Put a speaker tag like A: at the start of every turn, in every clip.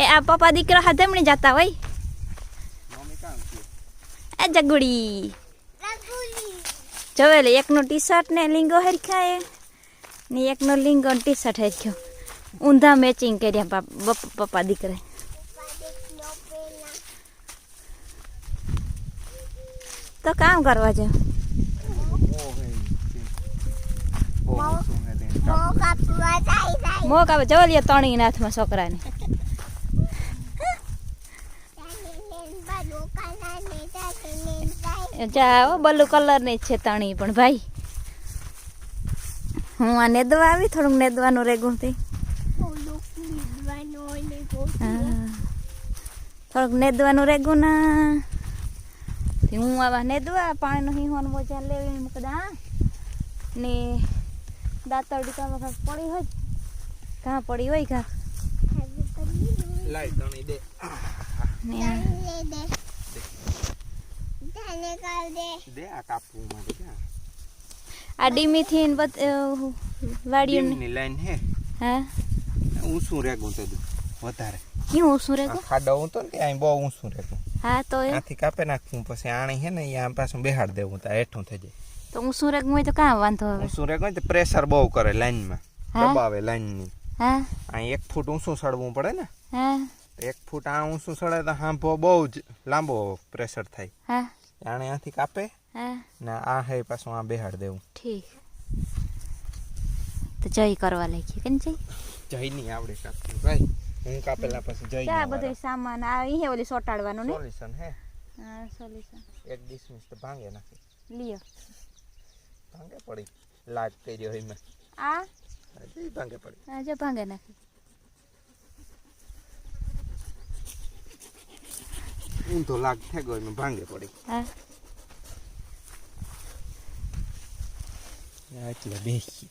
A: એ આ પપ્પા દીકરો હાથે મણી જતા હોય. એ જગુડી. જોવેલે એકનો ટી શર્ટ ને લિંગો હરખાય. ને એકનો લિંગો ને ટી શર્ટ હરખ્યો. ઊંધા મેચિંગ કર્યા બાપ પપ્પા દીકરા તો કામ કરવા જાવ
B: મોહ હે જાય
A: મોક આવે જવલીએ તણી નાથમાં છોકરાને. જાઓ બલુ કલરની છે તણી પણ ભાઈ. હું આ નેદવા આવી થોડુંક નેદવાનું રેગું થી થોડુંક નેદવાનું રેગું ના. હું આવા નેદવા પાણીનો હિંહોન મોજા લેવી મૂકદા ને દાંતરડી તો વખત પડી હોય ઘા પડી હોય ઘા.
B: લાઈ તણી દે.
A: ને
B: દે આ કાપવું માટે ક્યાં
A: આ ડીમી થી ને બધ- અ, વાડીઓને
B: ડીમની લાઈન હે
A: હા
B: ઊંચું રેગું તે વધારે
A: કેવું શું રે
B: આ ખાડો ઊંતો ને ત્યાં બહુ ઊંચું રેગું
A: હા તો એ
B: આથી કાપે નાખવું પછી આણી હે ને અહીંયા પાછું બેહાડ દેવું ત્યાં હેઠું થઈ જાય
A: તો હું શું રેગ હોય તો કાં વાંધો હવે
B: ઊંચું રેગું હોય તો પ્રેશર બહુ કરે લાઈનમાં
A: હા?
B: દબાવે લાઈનની
A: હા
B: અહીં એક ફૂટ ઊંચું સડવું પડે ને
A: હા
B: એક ફૂટ આ ઊંચું સડે તો હાંભો બહુ જ લાંબો પ્રેશર થાય
A: હા
B: આણે આથી કાપે
A: હા.
B: ને આ હે પાછું આ બેહાડ દેવું.
A: ઠીક. તો જય કરવા લાગી કેમ જય?
B: જઈ નહીં આવડે કાપવું ભાઈ હું કાપેલા પછી જઈ
A: ચા બધો સામાન આ અહીંયા ઓલી સોટાડવાનું ને?
B: સોલ્યુશન હે.
A: હા સોલ્યુશન.
B: એક ડિસમિસ તો ભાંગે નાખી.
A: લ્યો.
B: ભાંગે પડી. લાગ કર્યો એમાં.
A: આ?
B: હજી ભાંગે પડી.
A: આ જો ભાંગે નાખી.
B: ઊંધો લાગ થઈ ગયો એમાં ભાંગે પડી. એટલે બેસી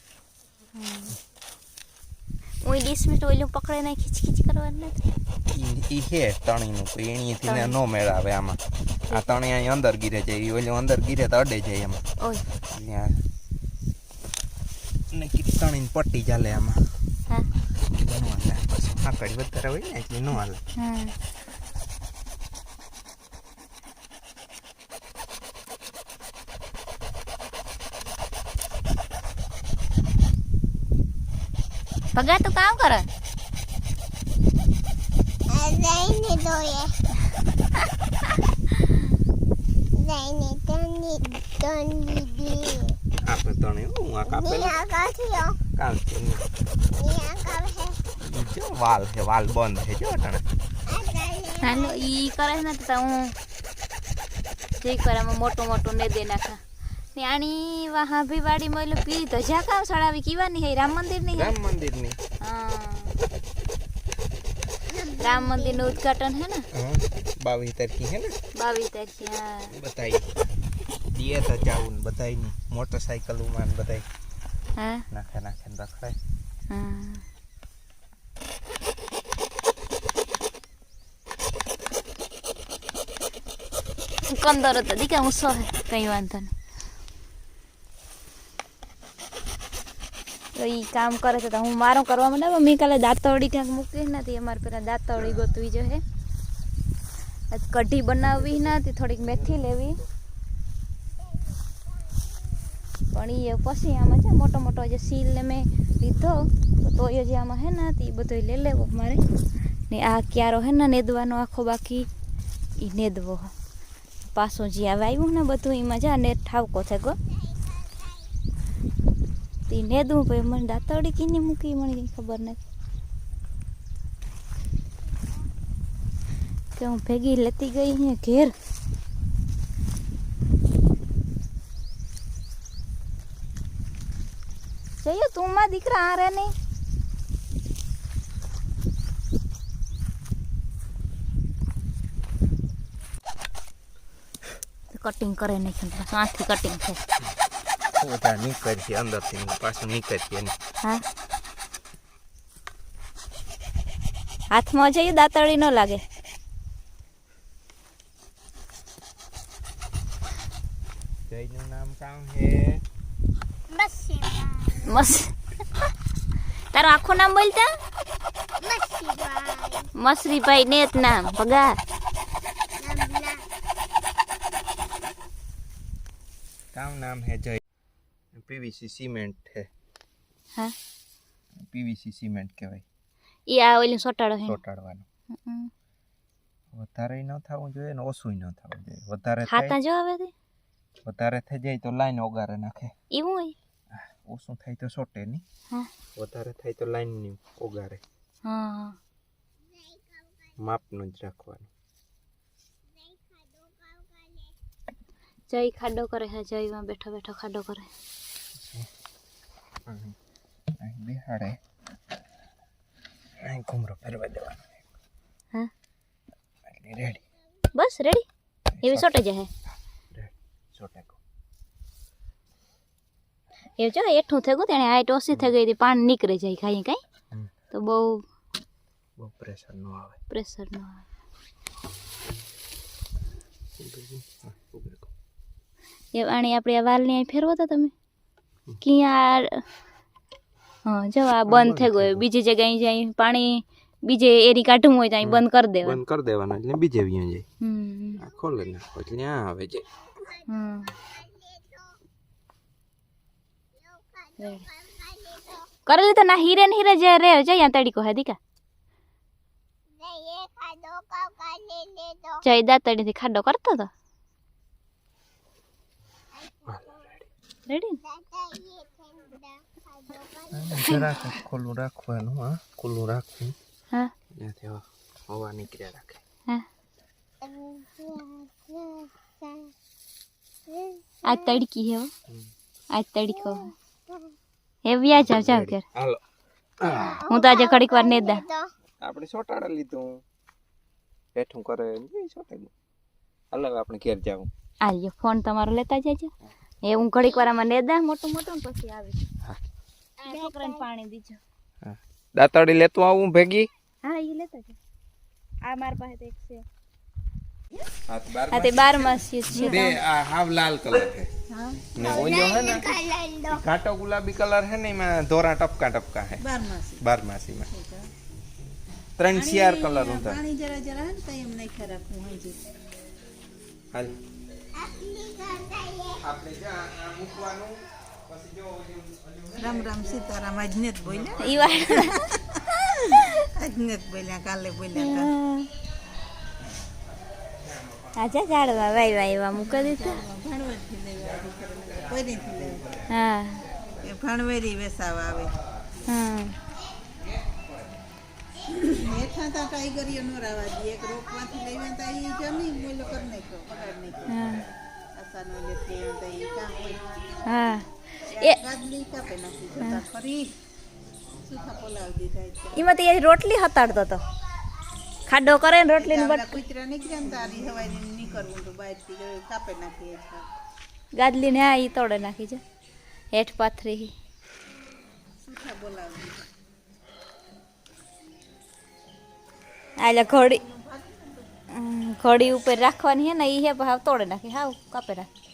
A: હું ડિસમિસ ઓલું પકડે ના ખીચ ખીચ કરવાનું નથી.
B: ઈ હે તણીનું તો એણીથી ને નો મેળ આવે આમાં. આ તણી અહીં અંદર ગીરે જાય ઈ ઓલું અંદર ગીરે તો અડે જાય એમાં.
A: ઓય.
B: ને કીધી તણીને પટ્ટી ચાલે આમાં.
A: હા.
B: બનવા લાગે પછી આકડી વધારે હોય ને એટલે નો હાલે.
A: હા ભગા તું કામ કરે.
B: આપણે તણી હું આ કાપેલા કાલ છે. ઈ જો વાલ છે વાલ બંધ છે જો અટાણે.
A: હાલો ઈ કરે ને તો હું જે કરે મોટું મોટું ને દે નાખા. ને આની વાહા ભી વાડી માં એટલે પી ધજા કામ સડાવી કીવાની હે? રામ મંદિરની હે?
B: રામ મંદિરની.
A: હા. રામ મંદિરનું ઉદ્ઘાટન હે ને?
B: બાવીસ તારીખી હે ને?
A: બાવીસ તારીખે હા.
B: બધાય. દિયે તો જાવું ને ની મોટરસાઇકલોમાં ઉમાન બધાય.
A: હા.
B: નાખે નાખે રખડાય.
A: હા. કંદર તો દીકા હું સો હે કઈ વાંધો નહીં. તો એ કામ કરે છે તો હું મારું કરવા માંડે મેં કાલે દાંતવડી ક્યાંક મૂકી નથી, અમારે પેલા દાંતવડી ગોતવી જો હે. આજ કઢી બનાવવી નથી, થોડીક મેથી લેવી. પણ એ પછી આમાં છે, મોટો મોટો જે સીલ ને મેં લીધો, તો તોય જે આમાં હે ને એ બધો લઈ લેવો મારે. ને આ ક્યારો હે ને નેદવાનો આખો બાકી એ નેદવો. પાછું જે આવે આવ્યું ને બધું, એમાં જા ને ઠાવકો થયો તે નેદવું ભાઈ મને દાંતવડી કીની મૂકી મને કંઈ ખબર નથી. કે હું ભેગી લેતી ગઈ અહીંયા ઘેર. જઈએ, તું માં દીકરા આ રે નહીં. કટિંગ કરે નહીં આથી કટિંગ છે
B: બધા નીકળશે અંદરથી પાછું નીકળશે એની
A: હા હાથમાં જઈએ દાંતળી ન લાગે
B: જયનું નામ કામ
A: તારું આખું નામ બોલતા મસરીભાઈ ને જ નામ ભગા
B: કામ નામ હે જય પીવીસી સિમેન્ટ છે
A: હા
B: પીવીસી સિમેન્ટ કહેવાય
A: એ આ ઓલી સોટાડો હે સોટાડવાનો
B: વધારે ન થવું જોઈએ ને ઓછું ન થવું જોઈએ વધારે હાતા
A: જો આવે તે
B: વધારે થઈ જાય તો લાઈન ઓગારે નાખે
A: એવું હોય
B: ઓછું થાય તો સોટે ની
A: હા
B: વધારે થાય તો લાઈન ની ઓગારે
A: હા
B: માપનું જ રાખવાનું
A: જય ખાડો કરે છે જયમાં બેઠો બેઠો ખાડો કરે
B: અહીં અહીં બેહાડે અહીં ઘૂમરો ફેરવા દેવાનો
A: હા
B: એટલે રેડી
A: બસ રેડી એવી સોટે જાય
B: રેડી સોટે
A: એ જો એઠું થઈ ગયું તેને હાઈટ ઓછી થઈ ગઈ હતી પાણી નીકળે જાય કાંઈ કાંઈ
B: હમ.
A: તો બહુ
B: બહુ પ્રેશર ન આવે
A: પ્રેશર ન આવે
B: હા, ઊભી રહો.
A: એ આણી આપણે આ વાલની અહીં ફેરવો તો તમે ક્યાં હા જો આ બંધ થઈ ગયો બીજી જગ્યાએ જાય પાણી બીજે એરી કાઢવું હોય તો અહીં બંધ કરી દેવાનું
B: બંધ કરી દેવાનું એટલે બીજે વ્યાં જાય
A: હમ
B: આ ખોલે નાખો એટલે ત્યાં આવે જાય
A: હમ રેડી. કરેલી તો ના હીરે ને હીરે જે રે જઈ તડીકો હે દીકા જય દાતડી થી ખાડો કરતો તો રેડી
B: જરાક ખુલ્લું રાખવાનું હા ખુલ્લું રાખવું
A: હા
B: ત્યાંથી હવા- હવા નીકળ્યા રાખે
A: હા આજ તડકી હે હો. આજ તડકો હે વ્યા જાવ જાવ ઘર
B: હાલો
A: હું તો આજે ઘડીક વાર ને દા
B: આપણે સોટાડા લીધું બેઠું કરે એ સોટાડ્યું હાલો હવે આપણે ઘેર જાવું
A: આલ્યો ફોન તમારો લેતા જજો એ હું ઘડીક વાર આમાં ને દા મોટું મોટું ને પછી આવી
B: હા.
A: આ છોકરાને પાણી દીજો
B: હા. દાંતડી લેતું આવું ભેગી?
A: હા એ લેતા જ. આ માર પાસે તો એક છે.
B: હા તો બાર
A: આ તે બાર માસ છે
B: બે આ હાવ લાલ કલર છે.
A: હા.
B: ને ઓલો હે ને ઘાટો ગુલાબી કલર હે ને એમાં ધોરા ટપકા ટપકા હે. બારમાસીમાં ત્રણ શિયાર કલર હાલ. આપણે જ્યાં મૂકવાનું.
C: રામ રામ સીતારામ આજને જ બોલ્યા?
A: ઈ વાત.
C: આજને જ બોલ્યા કાલે બોલ્યા તા.
A: આજા ઝાડવા વાય વાઈ એવા મૂકી દીધા. હા.
C: એ ભાણવેરી વેસાવા આવે.
A: હા.
C: હેઠા તા નો રાવા દે. એક રોપમાંથી લઈ ગયા તા ઈ જમી કરી નાખ્યો પકડ નાખ્યો.
A: હા.
C: આસાનો લેતે તા ઈ કામ હોય.
A: હા.
C: ગાદલી.
A: એમાં તો રોટલી હતાડતો તો. ખાડો કરે ને રોટલી
C: કૂતરા નીકળ્યા ને તારી હવાઈ નીકળવું તો કાપે
A: હા એ તોડે નાખી છે. હેઠ પાથરી આલે ઘોડી ઘોડી ઉપર રાખવાની હે ને એ હે ભાવ તોડે નાખી. હાવ કાપે નાખી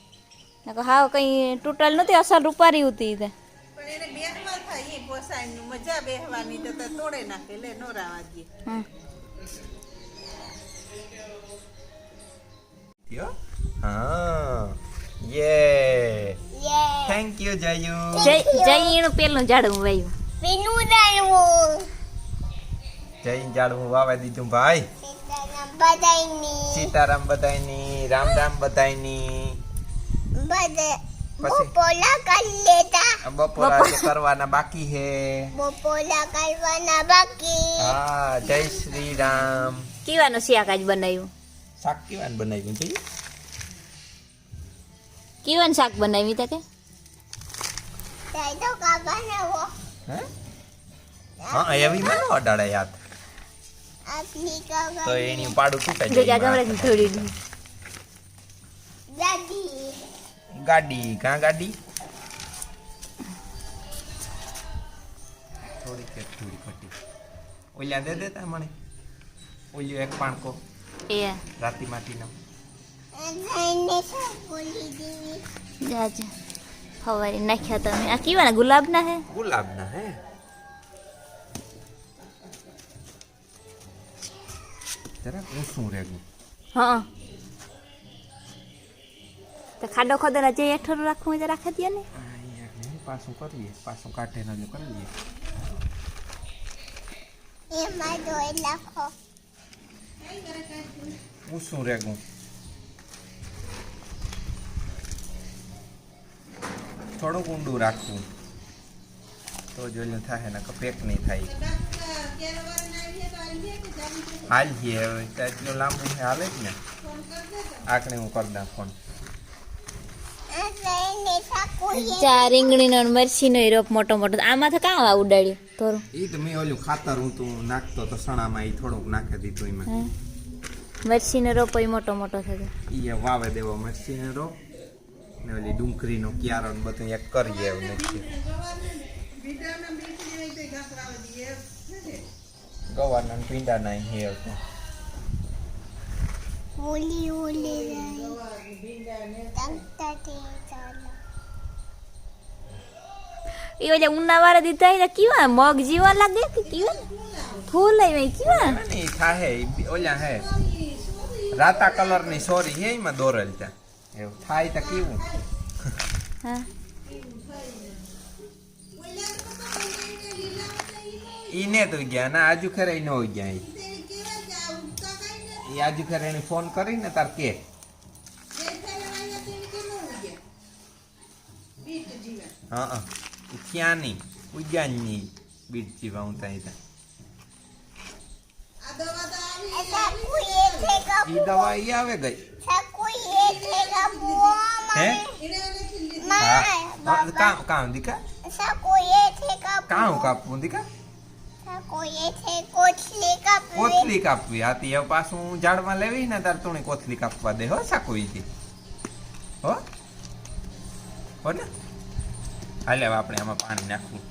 A: નકર હાવ કઈ તૂટલ નથી અસલ રૂપારી હતી તે.
C: પણ એને બેહવા થાય એ પોસાયનું મજા બેહવાની તો તોડે નાખે લે નો રાવા દે?
B: હા. યે? થેન્ક યુ જયુ
A: જય જયનું પેલું ઝાડવું વાયું.
B: જય જાડવું વાવા દીધું ભાઈ. સીતારામ બધાયની રામ રામ બધાયની. પછી?
D: પોલા કરી લેતા.
B: આ કરવાના બાકી હે.
D: બપોલા કરવાના બાકી.
B: હા જય શ્રી રામ.
A: કીવાનું શાક આજ બનાવ્યું?
B: શાક કેવાનું બનાવ્યું જોઈએ
A: કીવાનું શાક બનાવ્યું તે
D: તો ખાવાના હો.
B: હે? હા એવી મને અડાડે યાદ તો એની પાડું તૂટે જાય
A: થોડી દી.
D: દાદી
B: ગાડી કાં ગાડી થોડી કે થોડી ખટી ઓલ્યા દે દેતા મને ઓલ્યો એક પાણકો
A: એ
B: રાતી માટીનો
D: જઈને બોલી દેવી
A: જાજે ફવારી નાખ્યા તમે આ કીવાના ગુલાબના હે
B: ગુલાબના હે જરાક ઊંચું રેગું
A: હા તો ખાડો ખોદેલા જે હેઠળ રાખવું હોય તો રાખી દે ને
B: પાછું કરીએ પાછું કાઢે ના જો કરી
D: લખો
B: ઊંચું રેગું થોડુંક ઊંડું રાખવું તો જોઈને થાય ને પેક નહીં થાય હાલ છીએ હવે એટલું લાંબુ હાલે જ ને આકડે હું કરી દઉં ફોન
A: ચા રીંગણીનો ને મરચીનો ય રોપ મોટો મોટો. આમાં તો કાં આ ઉડાડ્યું? થોડું.
B: ઈ તો મેં ઓલું ખાતર હું તું નાખતો તો સણામાં એ થોડુંક નાખી દીધું એમાં.
A: હા? મરચીનો રોપ ય મોટો મોટો થતો.
B: ઈ વાવે દેવો મરચીને રો ને ઓલી ડુંગળીનો ક્યારો ને બધું એક કરીએ એવું નથી
C: બીટાના બીટ જેવી તે ઘાસ વાવી દઈએ નથી
B: ગવારના ને પીંડાના હે તે
D: ચાલો
A: એ ઓલા ઉનાવાળા દીધા એ કેવા મગ જેવા લાગે કે કેવા ફૂલ આવી કેવા
B: નહીં થાહે ઓલા હે રાતા કલરની સોરી હે એમાં દોરેલ ત્યાં એવું થાય તો કેવું
A: હા
B: ઈને તો ગયા ના આજુ ખરે ન હોય ગયા ઈ ઈ આજુ ખેરે એને ફોન કરીને તાર કે. હા હા. ઈ ક્યાં નહીં ઉજાનની બીટ જીવા હું ત્યાં ત્યાં
D: સાકુએ છે
B: ઈ
D: કપુ
B: દવા ઈ આવે ગઈ.
D: સાકુએ છે કપુ
B: હે. હા હા, કામ કામ દીકા?
D: સાકુએ છે કપુ
B: કામ કાપવું દીકા
D: સાકુએ છે કોથલી
B: કાપવી? આ તે હવે પાછું ઝાડમાં લેવી ને તાર તું કોથલી કાપવા દે હો સાકુઈથી હો? હો ને? હાલે આપણે આમાં પાણી નાખવું.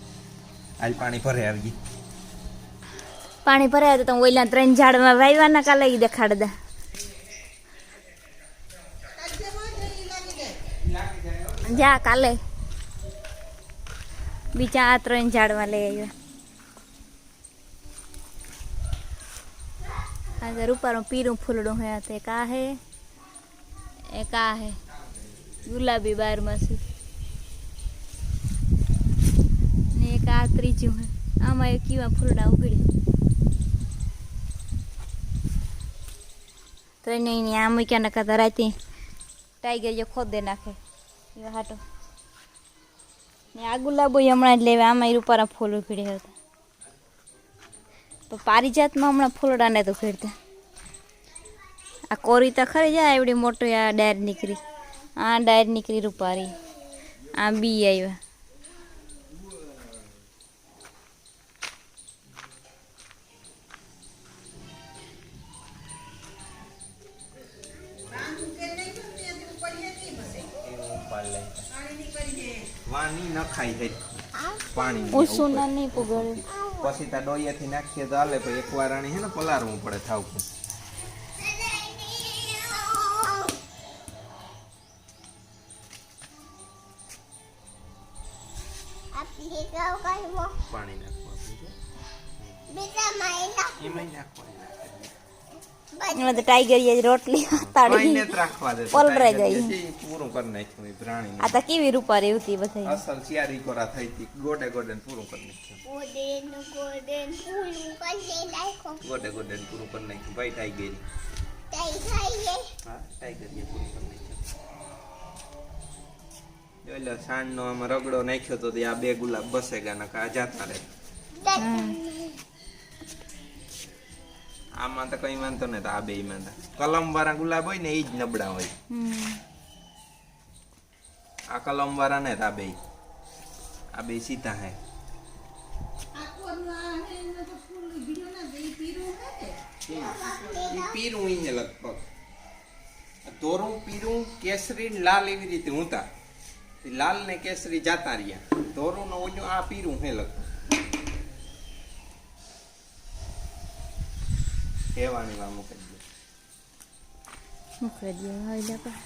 B: હાલ પાણી ભરે આવી.
A: પાણી ભરાય તો તમે ઓલા ત્રણ ઝાડમાં વાયવાના કાલે ઈ દેખાડ દે. જા કાલે. બીજા આ ત્રણ ઝાડમાં લઈ આવ્યા. આ રૂપારું પીરું ફૂલડું હે તે કા હે એક આ હે ગુલાબી બારમાસી ને એક આ ત્રીજું હે આમાં એક કીવા ફૂલડા ઉગડે તો નહીં નહીં આમ મૂક્યા ના કરતા રાતે ટાઈગર જે ખોદે નાખે એવા હાટો ને આ ગુલાબો હમણાં જ લેવા આમાં રૂપારા ફૂલ ઉખડે હતા તો પારિજાતમાં હમણાં ફૂલડા ને તો ખેડતા. આ કોરી તો ખરી જાય એવડી મોટી આ ડાયર નીકળી. આ ડાયર નીકળી રૂપારી. આ બી આવ્યા
B: વાની નખાઈ જાય પાણી
A: પૂછું ના નહીં પુગળે
B: પછી ત્યાં ડોયાથી નાખીએ તો હાલે પછી એકવાર આણી હે ને પલારવું પડે થાવકું
A: એમાં તો ટાઈગર એ રોટલી તાળી પલરાઈ જાય.
B: પૂરું કરી નાખ્યું એ પ્રાણી
A: આ તો કેવી રૂપા રેવું હતી બધા
B: અસલ શિયારી કોરા થઈ હતી ગોડે ગોડે ને પૂરું કરી નાખ્યું.
D: ગોડેન ગોડેન ફૂલું કરી નાખો
B: ગોડે ગોડે પૂરું કરી નાખ્યું ભાઈ ટાઈગર ટાઈગર એ પૂરું કરી નાખ્યું. એટલે સાંજનો આમાં રગડો નાખ્યો તો આ બે ગુલાબ બસે ગયા નકા આ જાતા રહે. આમાં તો કઈ વાંધો નહીં આ બે માં કલમ વાળા ગુલાબ હોય ને એ જ નબળા હોય. આ કલમ વાળા ને આ બે આ બે સીધા હે. પીરું ઈ લગભગ. ધોરું પીરું કેસરી લાલ એવી રીતે હું તા લાલ ને કેસરી જાતા રહ્યા. ધોરું નો ઓલું આ પીરું હે લગભગ. હેવાની વા મૂકી દે
A: મૂકી દે પા.